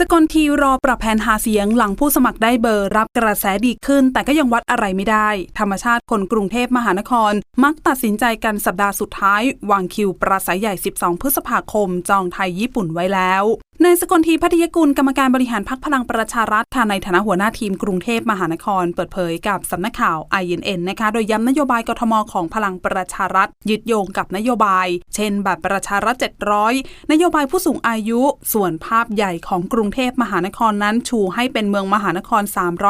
สกลทีรอปรับแผนหาเสียงหลังผู้สมัครได้เบอร์รับกระแสดีขึ้น แต่ก็ยังวัดอะไรไม่ได้ ธรรมชาติคนกรุงเทพมหานคร มักตัดสินใจกันสัปดาห์สุดท้าย วางคิวประสัยใหญ่ 12 พฤษภาคม จองไทยญี่ปุ่นไว้แล้วนายสกลทีพัทยกุลกรรมการบริหารพักพลังประชารัฐค่ะในฐานะหัวหน้าทีมกรุงเทพมหานคร เปิดเผยกับสำนักข่าว INN นะคะโดยย้ำนโยบายกทมของพลังประชารัฐยึดโยงกับนโยบาย เช่นบัตรประชารัฐ 700 นโยบายผู้สูงอายุ ส่วนภาพใหญ่ของกรุงเทพมหานครนั้น ชูให้เป็นเมืองมหานคร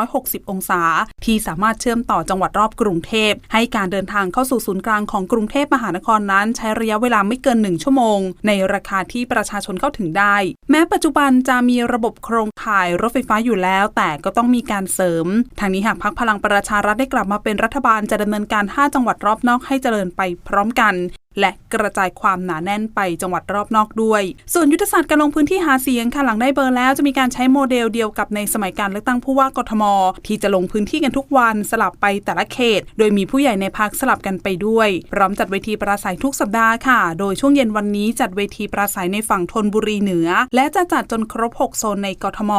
360 องศา ที่สามารถเชื่อมต่อจังหวัดรอบกรุงเทพให้การเดินทางเข้าสู่ศูนย์กลางของกรุงเทพมหานครนั้น ใช้ระยะเวลาไม่เกิน 1 ชั่วโมง ในราคาที่ประชาชนเข้าถึงได้แม้ปัจจุบันจะมีระบบโครงข่ายรถไฟฟ้าอยู่แล้ว แต่ก็ต้องมีการเสริม ทางนี้หากพักพลังประชารัฐได้กลับมาเป็นรัฐบาลจะดำเนินการ 5 จังหวัดรอบนอกให้เจริญไปพร้อมกัน และกระจายความหนาแน่นไปจังหวัดรอบนอกด้วย ส่วนยุทธศาสตร์การลงพื้นที่หาเสียงค่ะหลังได้เบอร์แล้วจะมีการใช้โมเดลเดียวกับในสมัยการเลือกตั้งผู้ว่ากทม ที่จะลงพื้นที่กันทุกวันสลับไปแต่ละเขต โดยมีผู้ใหญ่ในพักสลับกันไปด้วย พร้อมจัดเวทีปราศัยทุกสัปดาห์ค่ะ โดยช่วงเย็นวันนี้จัดเวทีปราศัยในฝั่งธนบุรีเหนือ และจะจัดจนครบ 6 โซนในกทม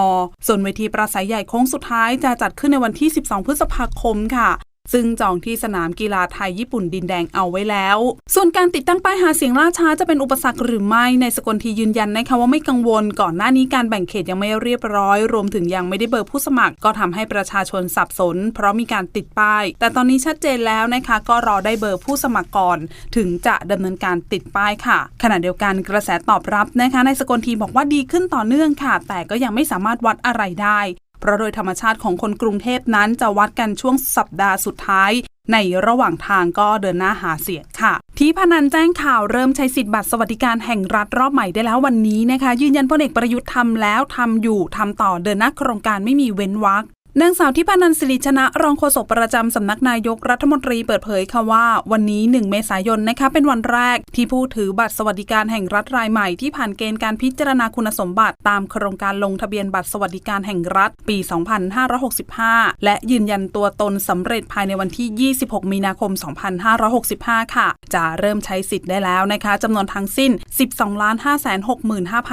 ส่วนเวทีปราศัยใหญ่โค้งสุดท้ายจะจัดขึ้นในวันที่ 12 พฤษภาคมค่ะ ซึ่งจองที่สนามกีฬาไทยญี่ปุ่นดินแดงเอาไว้แล้ว ส่วนการติดตั้งป้ายหาเสียงล่าช้าจะเป็นอุปสรรคหรือไม่ในสกลทียืนยันนะคะว่าไม่กังวล ก่อนหน้านี้การแบ่งเขตยังไม่เรียบร้อย รวมถึงยังไม่ได้เบอร์ผู้สมัคร ก็ทำให้ประชาชนสับสน เพราะมีการติดป้าย แต่ตอนนี้ชัดเจนแล้วนะคะก็รอได้เบอร์ผู้สมัครก่อน ถึงจะดำเนินการติดป้ายค่ะ ขณะเดียวกันกระแสตอบรับนะคะในสกลทีบอกว่าดีขึ้นต่อเนื่องค่ะ แต่ก็ยังไม่สามารถวัดอะไรได้ ราะโดยธรรมชาติของคนกรุงเทพนั้นจะวัดกันช่วงสัปดาห์สุดท้าย ในระหว่างทางก็เดินหน้าหาเสียงค่ะ ที่พนันแจ้งข่าวเริ่มใช้สิทธิบัตรสวัสดิการแห่งรัฐรอบใหม่ได้แล้ววันนี้นะคะ ยืนยันพลเอกประยุทธ์ทำแล้วทำอยู่ทำต่อเดินหน้าโครงการไม่มีเว้นวรรค นางสาวทิพนันสิริชนะ รองโฆษกประจำสำนักนายกรัฐมนตรีเปิดเผยค่ะว่า วันนี้ 1 เมษายนนะคะเป็นวันแรก ที่ผู้ถือบัตรสวัสดิการแห่งรัฐรายใหม่ที่ผ่านเกณฑ์การพิจารณาคุณสมบัติตามโครงการลงทะเบียนบัตรสวัสดิการแห่งรัฐ ปี 2565 และยืนยันตัวตนสำเร็จภายในวันที่ 26 มีนาคม 2565 ค่ะ จะเริ่มใช้สิทธิ์ได้แล้วนะคะจำนวนทั้งสิ้น 12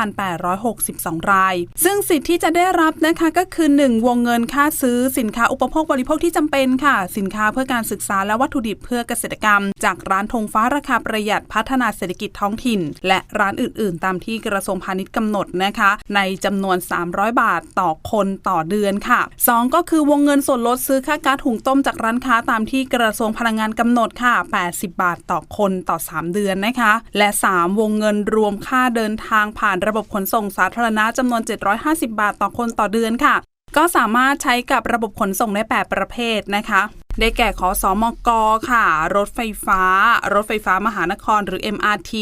565,862 ราย ซึ่งสิทธิ์ที่จะได้รับนะคะก็คือ 1 วงเงินค่าซื้อสินค้าอุปโภคบริโภคที่จำเป็นค่ะ สินค้าเพื่อการศึกษาและวัตถุดิบเพื่อเกษตรกรรม จากร้านธงฟ้าราคาประหยัดพัฒนาเศรษฐกิจท้องถิ่น และร้านอื่น ๆ ตามที่กระทรวงพาณิชย์กำหนดนะคะ ในจำนวน 300 บาทต่อคนต่อเดือนค่ะ 2 ก็คือวงเงินส่วนลดซื้อค่าก๊าซหุงต้มจากร้านค้าตามที่กระทรวงพลังงานกำหนดค่ะ 80 บาทต่อคนต่อ 3 เดือนนะคะ และ 3 วงเงินรวมค่าเดินทางผ่านระบบขนส่งสาธารณะจำนวน 750 บาทต่อคนต่อเดือนค่ะ ก็สามารถใช้กับระบบขนส่งได้ 8 ประเภทนะคะ ได้แก่ขอสอมกค่ะ รถไฟฟ้า รถไฟฟ้ามหานครหรือ MRT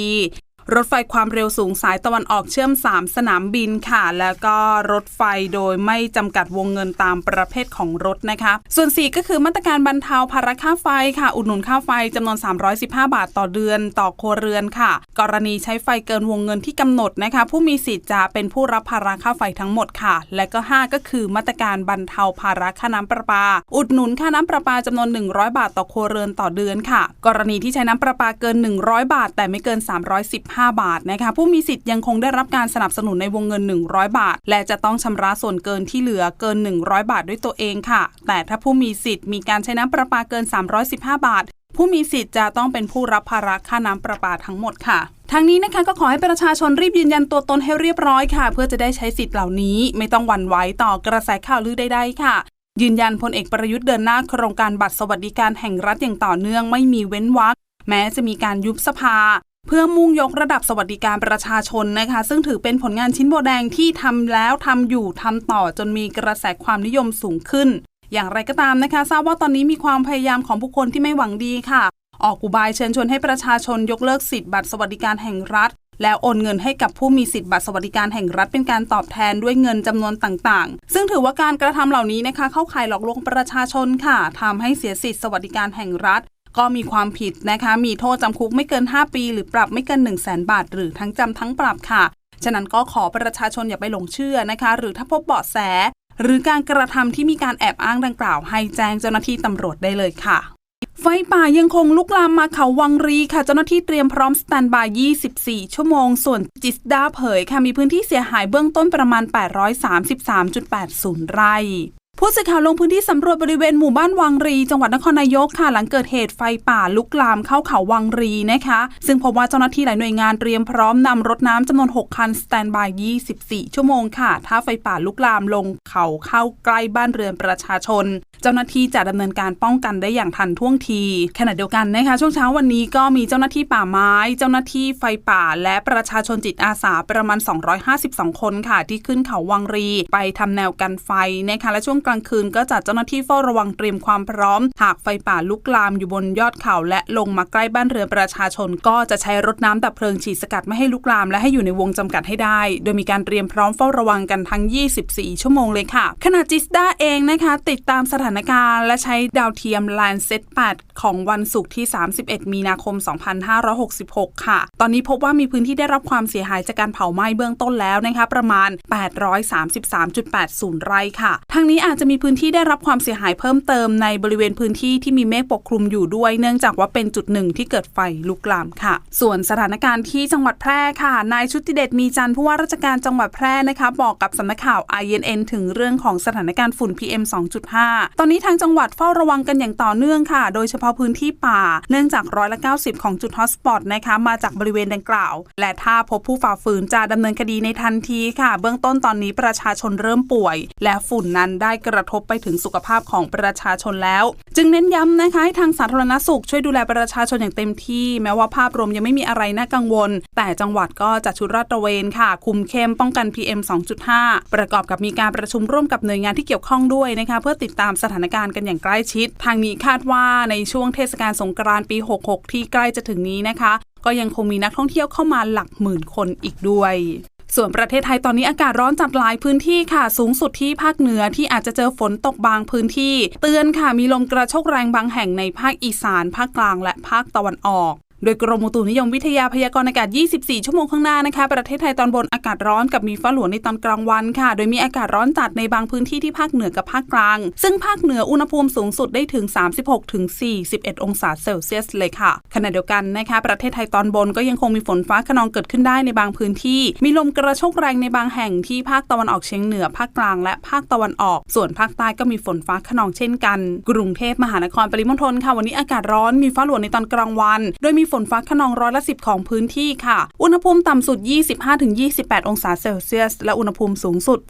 รถไฟความเร็วสูงสายตะวันออกเชื่อม 3 สนามบินค่ะ แล้วก็รถไฟโดยไม่จำกัดวงเงินตามประเภทของรถนะคะ ส่วน 4 ก็คือมาตรการบรรเทาภาระค่าไฟค่ะ อุดหนุนค่าไฟจำนวน 315 บาทต่อเดือนต่อครัวเรือนค่ะกรณีใช้ไฟเกินวงเงินที่กำหนดนะคะ ผู้มีสิทธิ์จะเป็นผู้รับภาระค่าไฟทั้งหมดค่ะ และก็ 5 ก็คือมาตรการบรรเทาภาระค่าน้ำประปา อุดหนุนค่าน้ำประปาจำนวน 100 บาทต่อครัวเรือนต่อเดือนค่ะ กรณีที่ใช้น้ำประปาเกิน 100 บาท แต่ไม่เกิน 315 บาทนะคะผู้มีสิทธิ์ยังคงได้รับการสนับสนุนในวงเงิน 100 บาท และจะต้องชำระส่วนเกินที่เหลือเกิน 100 บาทด้วยตัวเองค่ะ แต่ถ้าผู้มีสิทธิ์มีการใช้น้ำประปาเกิน 315 บาท ผู้มีสิทธิ์จะต้องเป็นผู้รับภาระค่าน้ำประปาทั้งหมดค่ะทางนี้นะคะก็ขอให้ประชาชนรีบยืนยันตัวตนให้เรียบร้อยค่ะ เพื่อจะได้ใช้สิทธิ์เหล่านี้ ไม่ต้องหวั่นไหวต่อกระแสข่าวลือใดๆค่ะ ยืนยันพลเอกประยุทธ์เดินหน้าโครงการบัตรสวัสดิการแห่งรัฐอย่างต่อเนื่องไม่มีเว้นวรรคแม้จะมีการยุบสภา เพื่อมุ่งยกระดับสวัสดิการประชาชนนะคะ ซึ่งถือเป็นผลงานชิ้นโบแดงที่ทำแล้วทำอยู่ทำต่อจนมีกระแสความนิยมสูงขึ้น อย่างไรก็ตามนะคะ ทราบว่าตอนนี้มีความพยายามของผู้คนที่ไม่หวังดีค่ะ ออกอุบายเชิญชวนให้ประชาชนยกเลิกสิทธิ์บัตรสวัสดิการแห่งรัฐ แล้วโอนเงินให้กับผู้มีสิทธิ์บัตรสวัสดิการแห่งรัฐเป็นการตอบแทนด้วยเงินจำนวนต่างๆ ซึ่งถือว่าการกระทำเหล่านี้นะคะ เข้าข่ายหลอกลวงประชาชนค่ะทำให้เสียสิทธิ์สวัสดิการแห่งรัฐ ก็มีความผิดนะคะ มีโทษจำคุกไม่เกิน 5 ปี หรือปรับไม่เกิน 1 0 0 0 0แบาท หรือทั้งจำทั้งปรับค่ะฉะนั้นก็ขอประชาชนอย่าไปหลงเชื่อนะคะ หรือถ้าพบเบาะแส หรือการกระทำที่มีการแอบอ้างดังกล่าว ให้แจ้งเจ้าหน้าที่ตำรวจได้เลยค่ะไฟป่ายังคงลุกลามมาเขาวังรีค่ะ เจ้าหน้าที่เตรียมพร้อมสแตนบาย 24 ชั่วโมง ส่วนจิสดาเผยค่ะมีพื้นที่เสียหายเบื้องต้นประมาณ 833.80 ไร่ ผู้สื่อข่าวลงพื้นที่สำรวจบริเวณหมู่บ้านวังรี จังหวัดนครนายกค่ะ หลังเกิดเหตุไฟป่าลุกลามเข้าเขาวังรีนะคะ ซึ่งพบว่าเจ้าหน้าที่หลายหน่วยงานเตรียมพร้อมนำรถน้ำจำนวน 6 คันสแตนบาย 24 ชั่วโมงค่ะ ถ้าไฟป่าลุกลามลงเขาเข้าใกล้บ้านเรือนประชาชน เจ้าหน้าที่จะดำเนินการป้องกันได้อย่างทันท่วงทีขณะเดียวกันนะคะช่วงเช้าวันนี้ก็มีเจ้าหน้าที่ป่าไม้ เจ้าหน้าที่ไฟป่า และประชาชนจิตอาสาประมาณ 252 คนค่ะ ที่ขึ้นเขาวังรี ไปทำแนวกันไฟนะคะและช่วงกลางคืนก็จัดเจ้าหน้าที่เฝ้าระวังเตรียมความพร้อม หากไฟป่าลุกลามอยู่บนยอดเขา และลงมาใกล้บ้านเรือนประชาชน ก็จะใช้รถน้ำดับเพลิงฉีดสกัดไม่ให้ลุกลาม และให้อยู่ในวงจำกัดให้ได้ โดยมีการเตรียมพร้อมเฝ้าระวังกันทั้ง 24 ชั่วโมงเลยค่ะขณะจิสดาเองนะคะ ติดตามสถานการณ์และใช้ดาวเทียม Landsat 8 ของวันศุกร์ที่ 31 มีนาคม 2566 ค่ะ ตอนนี้พบว่ามีพื้นที่ได้รับความเสียหายจากการเผาไหม้เบื้องต้นแล้วนะคะ ประมาณ 833.80 ไร่ค่ะทางนี้อาจจะมีพื้นที่ได้รับความเสียหายเพิ่มเติมในบริเวณพื้นที่ที่มีเมฆปกคลุมอยู่ด้วย เนื่องจากว่าเป็นจุดหนึ่งที่เกิดไฟลุกลามค่ะ ส่วนสถานการณ์ที่จังหวัดแพร่ค่ะ นายชุติเดชมีจันทร์ผู้ว่าราชการจังหวัดแพร่นะคะ บอกกับสำนักข่าว INN ถึงเรื่องของสถานการณ์ฝุ่น PM 2.5ตอนนี้ทางจังหวัดเฝ้าระวังกันอย่างต่อเนื่องค่ะ โดยเฉพาะพื้นที่ป่า เนื่องจากร้อยละ 90 ของจุดฮอตสปอตนะคะมาจากบริเวณดังกล่าว และถ้าพบผู้ฝ่าฝืนจะดำเนินคดีในทันทีค่ะ เบื้องต้นตอนนี้ประชาชนเริ่มป่วย และฝุ่นนั้นได้กระทบไปถึงสุขภาพของประชาชนแล้ว จึงเน้นย้ำนะคะให้ทางสาธารณสุขช่วยดูแลประชาชนอย่างเต็มที่ แม้ว่าภาพรวมยังไม่มีอะไรน่ากังวล แต่จังหวัดก็จัดชุดราดตระเวนค่ะ คุมเข้มป้องกัน PM 2.5 ประกอบกับมีการประชุมร่วมกับหน่วยงานที่เกี่ยวข้องด้วยนะคะเพื่อติดตามสถานการณ์กันอย่างใกล้ชิด ทางนี้คาดว่าในช่วงเทศกาลสงกรานต์ปี 66 ที่ใกล้จะถึงนี้นะคะ ก็ยังคงมีนักท่องเที่ยวเข้ามาหลักหมื่นคนอีกด้วยส่วนประเทศไทยตอนนี้อากาศร้อนจัดหลายพื้นที่ค่ะ สูงสุดที่ภาคเหนือที่อาจจะเจอฝนตกบางพื้นที่ เตือนค่ะมีลมกระโชกแรงบางแห่งในภาคอีสาน ภาคกลางและภาคตะวันออก โดยกรมอุตุนิยมวิทยาพยากรณ์อากาศ 24 ชั่วโมงข้างหน้านะคะ ประเทศไทยตอนบนอากาศร้อนกับมีฟ้าหลวในตอนกลางวันค่ะ โดยมีอากาศร้อนจัดในบางพื้นที่ที่ภาคเหนือกับภาคกลาง ซึ่งภาคเหนืออุณหภูมิสูงสุดได้ถึง 36ถึง41 องศาเซลเซียสเลยค่ะ ขณะเดียวกันนะคะ ประเทศไทยตอนบนก็ยังคงมีฝนฟ้าขนองเกิดขึ้นได้ในบางพื้นที่ มีลมกระโชกแรงในบางแห่งที่ภาคตะวันออกเฉียงเหนือ ภาคกลาง และภาคตะวันออก ส่วนภาคใต้ก็มีฝนฟ้าขนองเช่นกัน กรุงเทพมหานครปริมณฑลค่ะวันนี้อากาศร้อนมีฟ้าหลวในตอนกลางวัน โดยมีฝนฟ้าขนองร้อยละ10ของพื้นที่ค่ะ อุณหภูมิต่ำสุด 25-28 องศาเซลเซียส และอุณหภูมิสูงสุด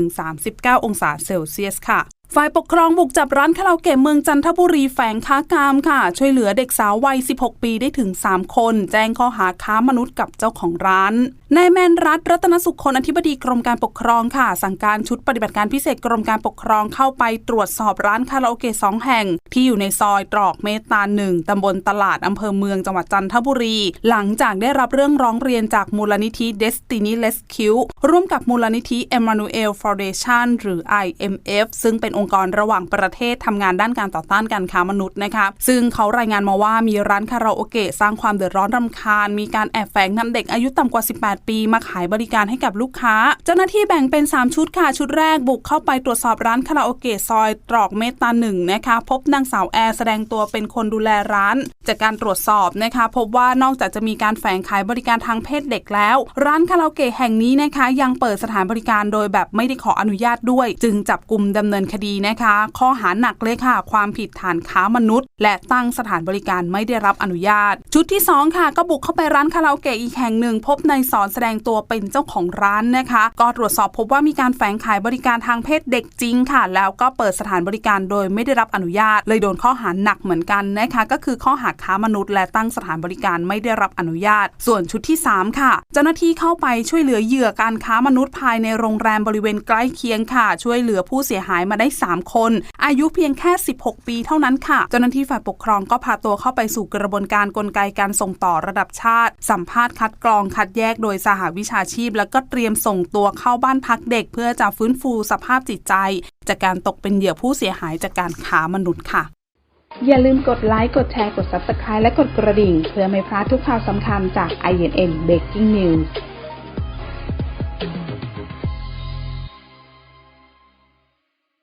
33-39 องศาเซลเซียสค่ะ ฝ่ายปกครองบุกจับร้านคาราโอเกะเมืองจันทบุรีแฝงค้ากามค่ะ ช่วยเหลือเด็กสาววัย 16 ปีได้ถึง 3 คน แจ้งข้อหาค้ามนุษย์กับเจ้าของร้านนายแมนรัฐรัตนสุขคนอธิบดีกรมการปกครองค่ะ สั่งการชุดปฏิบัติการพิเศษกรมการปกครองเข้าไปตรวจสอบร้านคาราโอเกะสองแห่ง ที่อยู่ในซอยตรอกเมตาหนึ่งตำบลตลาดอำเภอเมืองจังหวัดจันทบุรี หลังจากได้รับเรื่องร้องเรียนจากมูลนิธิ Destiny Rescue ร่วมกับมูลนิธิ Emmanuel Foundation หรือ IMF ซึ่งเป็นองค์กรระหว่างประเทศทำงานด้านการต่อต้านการค้ามนุษย์นะคะซึ่งเขารายงานมาว่ามีร้านคาราโอเกะสร้างความเดือดร้อนรำคาญ มีการแอบแฝงนำเด็กอายุต่ำกว่า 18 ปีมาขายบริการให้กับลูกค้า เจ้าหน้าที่แบ่งเป็น 3 ชุดค่ะ ชุดแรกบุกเข้าไปตรวจสอบร้านคาราโอเกะซอยตรอกเมตตาหนึ่งนะคะพบนางสาวแอร์แสดงตัวเป็นคนดูแลร้าน จากการตรวจสอบนะคะ พบว่านอกจากจะมีการแฝงขายบริการทางเพศเด็กแล้ว ร้านคาราโอเกะแห่งนี้นะคะ ยังเปิดสถานบริการโดยแบบไม่ได้ขออนุญาตด้วย จึงจับกลุ่มดำเนินคดีนะคะ ข้อหาหนักเลยค่ะ ความผิดฐานค้ามนุษย์ และตั้งสถานบริการไม่ได้รับอนุญาต ชุดที่สองค่ะ ก็บุกเข้าไปร้านคาราโอเกะอีกแห่งหนึ่ง พบนายสอนแสดงตัวเป็นเจ้าของร้านนะคะ ก็ตรวจสอบพบว่ามีการแฝงขายบริการทางเพศเด็กจริงค่ะ แล้วก็เปิดสถานบริการโดยไม่ได้รับอนุญาต เลยโดนข้อหาหนักเหมือนกันนะคะ ก็คือข้อหาค้ามนุษย์ และตั้งสถานบริการไม่ได้รับอนุญาต ส่วนชุดที่ 3 ค่ะ เจ้าหน้าที่เข้าไปช่วยเหลือเหยื่อการค้ามนุษย์ภายในโรงแรมบริเวณใกล้เคียงค่ะ ช่วยเหลือผู้เสียหายมาได้3 คน อายุเพียงแค่ 16 ปีเท่านั้นค่ะ เจ้าหน้าที่ฝ่ายปกครองก็พาตัวเข้าไปสู่กระบวนการกลไกการส่งต่อระดับชาติ สัมภาษณ์คัดกรองคัดแยกโดยสหวิชาชีพ แล้วก็เตรียมส่งตัวเข้าบ้านพักเด็ก เพื่อจะฟื้นฟูสภาพจิตใจ จากการตกเป็นเหยื่อผู้เสียหายจากการค้ามนุษย์ค่ะอย่าลืมกดไลค์ กดแชร์ กด Subscribe และกดกระดิ่ง เพื่อไม่พลาดทุกข่าวสำคัญจาก INN Breaking News